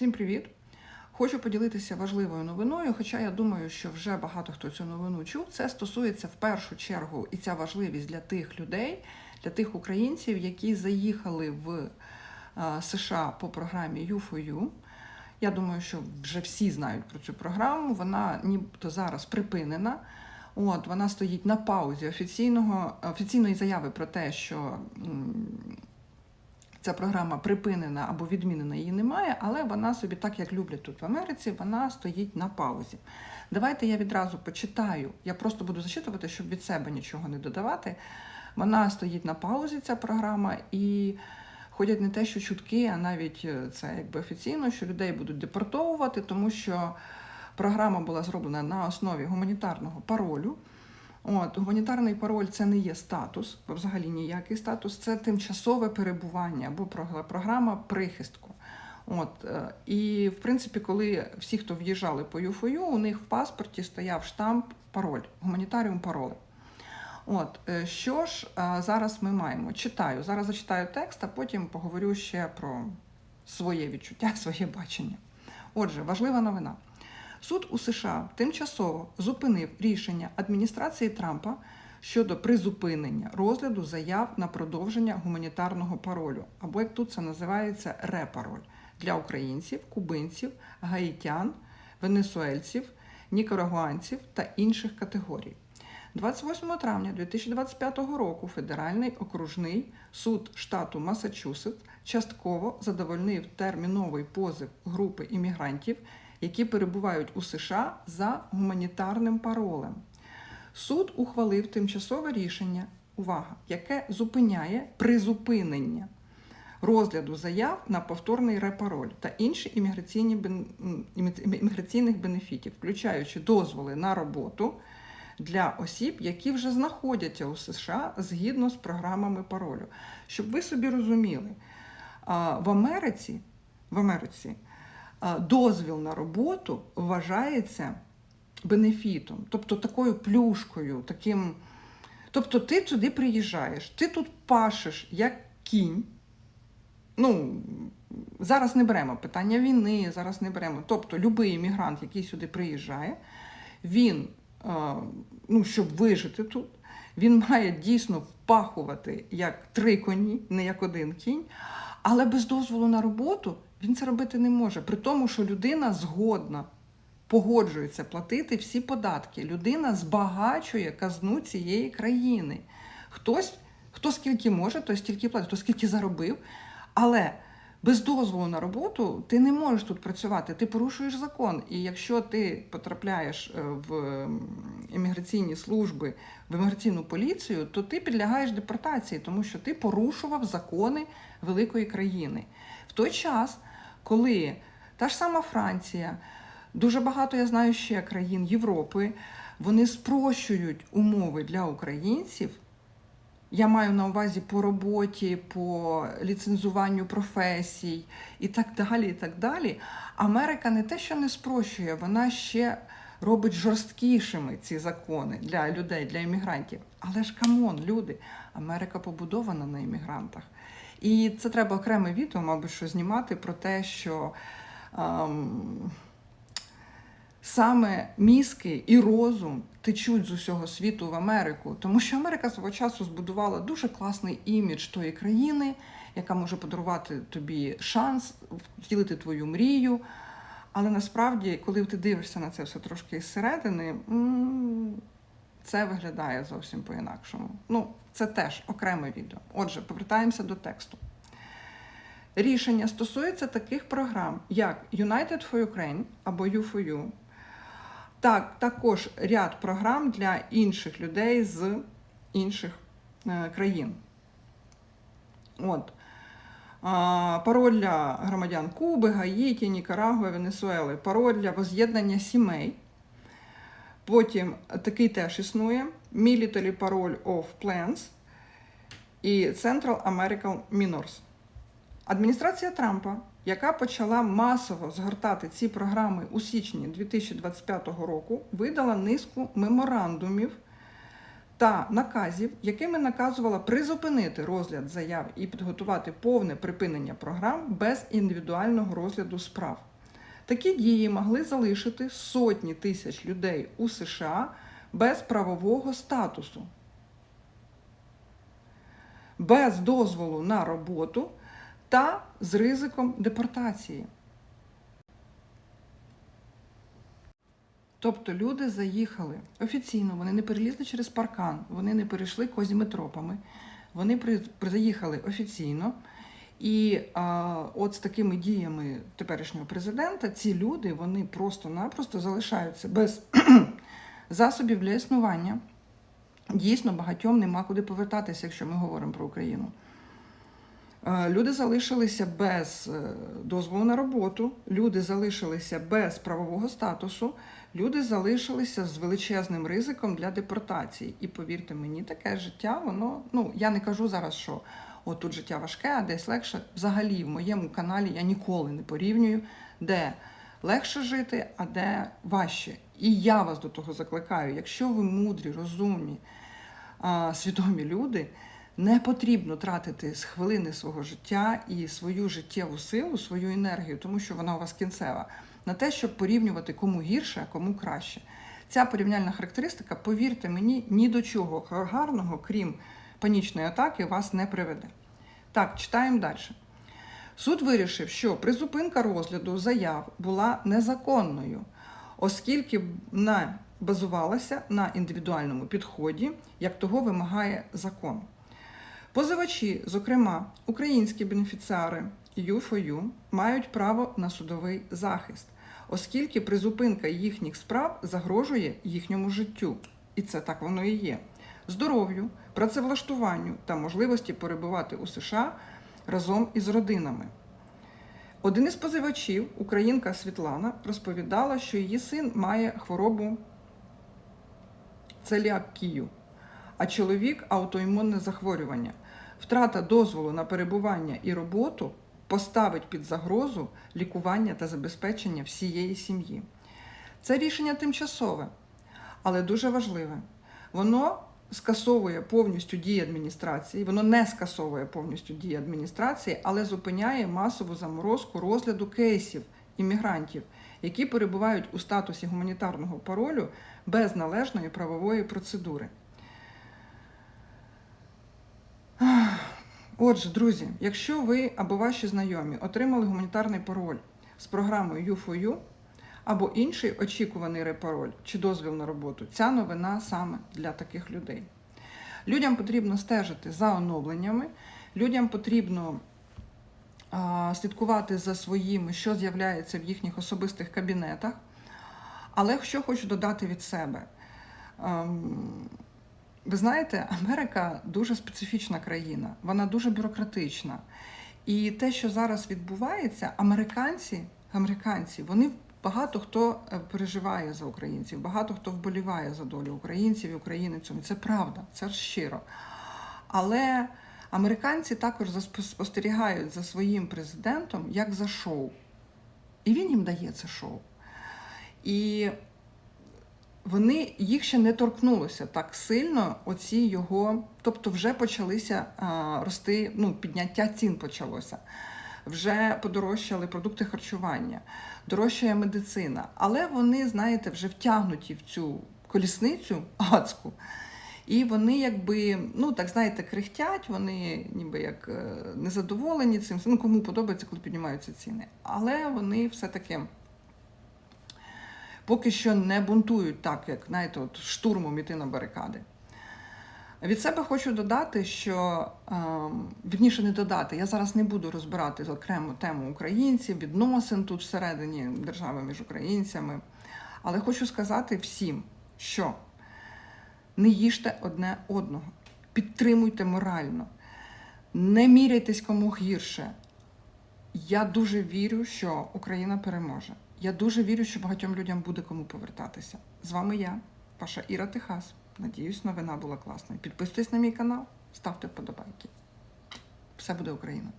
Всім привіт! Хочу поділитися важливою новиною, хоча я думаю, що вже багато хто цю новину чув. Це стосується в першу чергу і ця важливість для тих людей, для тих українців, які заїхали в е, США по програмі U4U. Я думаю, що вже всі знають про цю програму. Вона нібито зараз припинена. От вона стоїть на паузі офіційного офіційної заяви про те, що ця програма припинена або відмінена її немає, але вона собі, так як люблять тут в Америці, вона стоїть на паузі. Давайте я відразу почитаю. Я просто буду зачитувати, щоб від себе нічого не додавати. Вона стоїть на паузі, ця програма, і ходять не те, що чутки, а навіть е, це якби офіційно, що людей будуть депортовувати, тому що програма була зроблена на основі гуманітарного паролю. От, гуманітарний пароль це не є статус, взагалі ніякий статус, це тимчасове перебування або програма прихистку. От, е, і в принципі, коли всі, хто в'їжджали по ЮФОЮ, у них в паспорті стояв штамп пароль, гуманітаріум пароле. От, е, що ж е, зараз ми маємо? Читаю. Зараз зачитаю текст, а потім поговорю ще про своє відчуття, своє бачення. Отже, важлива новина. Суд у США тимчасово зупинив рішення адміністрації Трампа щодо призупинення розгляду заяв на продовження гуманітарного паролю, або як тут це називається репароль для українців, кубинців, гаїтян, венесуельців, нікарагуанців та інших категорій. 28 травня 2025 року Федеральний окружний суд штату Масачусетс частково задовольнив терміновий позив групи іммігрантів, які перебувають у США за гуманітарним паролем. Суд ухвалив тимчасове рішення, увага, яке зупиняє призупинення розгляду заяв на повторний репароль та інші імміграційні імміграційних бенефітів, включаючи дозволи на роботу для осіб, які вже знаходяться у США згідно з програмами паролю. Щоб ви собі розуміли, в Америці, в Америці дозвіл на роботу вважається бенефітом, тобто такою плюшкою, таким. Тобто ти туди приїжджаєш, ти тут пашеш як кінь. Ну, зараз не беремо питання війни, зараз не беремо. Тобто, будь-який іммігрант, який сюди приїжджає, він, ну, щоб вижити тут, він має дійсно впахувати як три коні, не як один кінь, але без дозволу на роботу він це робити не може. При тому, що людина згодна, погоджується платити всі податки. Людина збагачує казну цієї країни. Хтось, хто скільки може, той стільки платить, хто скільки заробив. Але без дозволу на роботу ти не можеш тут працювати, ти порушуєш закон. І якщо ти потрапляєш е, в імміграційні служби, в імміграційну поліцію, то ти підлягаєш депортації, тому що ти порушував закони великої країни. В той час, коли та ж сама Франція, дуже багато я знаю ще країн Європи, вони спрощують умови для українців. Я маю на увазі по роботі, по ліцензуванню професій і так далі. і так далі. Америка не те, що не спрощує, вона ще робить жорсткішими ці закони для людей, для іммігрантів. Але ж камон, люди, Америка побудована на іммігрантах. І це треба окреме відео, мабуть, що знімати про те, що. ем, Саме мізки і розум течуть з усього світу в Америку, тому що Америка свого часу збудувала дуже класний імідж тої країни, яка може подарувати тобі шанс втілити твою мрію. Але насправді, коли ти дивишся на це все трошки зсередини, це виглядає зовсім по-інакшому. Ну, це теж окреме відео. Отже, повертаємося до тексту. Рішення стосується таких програм, як United for Ukraine або U4U, так, також ряд програм для інших людей з інших е, країн. От. Пароль для громадян Куби, Гаїті, Нікарагуа, Венесуели, пароль для воз'єднання сімей. Потім такий теж існує: Military Parole of Plans і Central American Minors. Адміністрація Трампа, яка почала масово згортати ці програми у січні 2025 року, видала низку меморандумів та наказів, якими наказувала призупинити розгляд заяв і підготувати повне припинення програм без індивідуального розгляду справ. Такі дії могли залишити сотні тисяч людей у США без правового статусу, без дозволу на роботу та з ризиком депортації. Тобто люди заїхали офіційно, вони не перелізли через паркан, вони не перейшли козіми тропами, вони заїхали офіційно. І а, от з такими діями теперішнього президента ці люди вони просто-напросто залишаються без засобів для існування. Дійсно, багатьом нема куди повертатися, якщо ми говоримо про Україну. Е, Люди залишилися без е, дозволу на роботу, люди залишилися без правового статусу, люди залишилися з величезним ризиком для депортації. І повірте мені, таке життя, воно, ну я не кажу зараз, що от тут життя важке, а десь легше. Взагалі, в моєму каналі я ніколи не порівнюю, де легше жити, а де важче. І я вас до того закликаю, якщо ви мудрі, розумні, свідомі люди. Не потрібно тратити з хвилини свого життя і свою життєву силу, свою енергію, тому що вона у вас кінцева, на те, щоб порівнювати кому гірше, а кому краще. Ця порівняльна характеристика, повірте мені, ні до чого гарного, крім панічної атаки, вас не приведе. Так, читаємо далі. Суд вирішив, що призупинка розгляду заяв була незаконною, оскільки не базувалася на індивідуальному підході, як того вимагає закон. Позивачі, зокрема, українські бенефіціари U4U, мають право на судовий захист, оскільки призупинка їхніх справ загрожує їхньому життю. І це так воно і є. Здоров'ю, працевлаштуванню та можливості перебувати у США разом із родинами. Один із позивачів, українка Світлана, розповідала, що її син має хворобу целіакію, а чоловік аутоімунне захворювання. Втрата дозволу на перебування і роботу поставить під загрозу лікування та забезпечення всієї сім'ї. Це рішення тимчасове, але дуже важливе. Воно скасовує повністю дії адміністрації, воно не скасовує повністю дії адміністрації, але зупиняє масову заморозку розгляду кейсів іммігрантів, які перебувають у статусі гуманітарного паролю без належної правової процедури. Отже, друзі, якщо ви або ваші знайомі отримали гуманітарний пароль з програмою U4U, або інший очікуваний репароль чи дозвіл на роботу, ця новина саме для таких людей. Людям потрібно стежити за оновленнями, людям потрібно а, слідкувати за своїм, що з'являється в їхніх особистих кабінетах. Але що хочу додати від себе. Ем, ви знаєте, Америка дуже специфічна країна, вона дуже бюрократична. І те, що зараз відбувається, американці, американці, вони багато хто е, переживає за українців, багато хто вболіває за долю українців і українців. Це правда, це щиро. Але американці також спостерігають за своїм президентом як за шоу. І він їм дає це шоу. І вони їх ще не торкнулося так сильно. Оці його, тобто вже почалися а, рости, ну, підняття цін почалося. Вже подорожчали продукти харчування, дорожчає медицина. Але вони, знаєте, вже втягнуті в цю колісницю адську. І вони, якби, ну так знаєте, крихтять, вони ніби як е, незадоволені цим. Ну, кому подобається, коли піднімаються ціни. Але вони все-таки поки що не бунтують так, як знаєте, от штурмом іти на барикади. Від себе хочу додати, що вірніше не додати, я зараз не буду розбирати окрему тему українців, відносин тут всередині держави між українцями. Але хочу сказати всім, що не їжте одне одного, підтримуйте морально, не міряйтесь кому гірше. Я дуже вірю, що Україна переможе. Я дуже вірю, що багатьом людям буде кому повертатися. З вами я, ваша Іра Техас. Надіюсь, новина була класною. Підписуйтесь на мій канал, ставте вподобайки. Все буде Україна!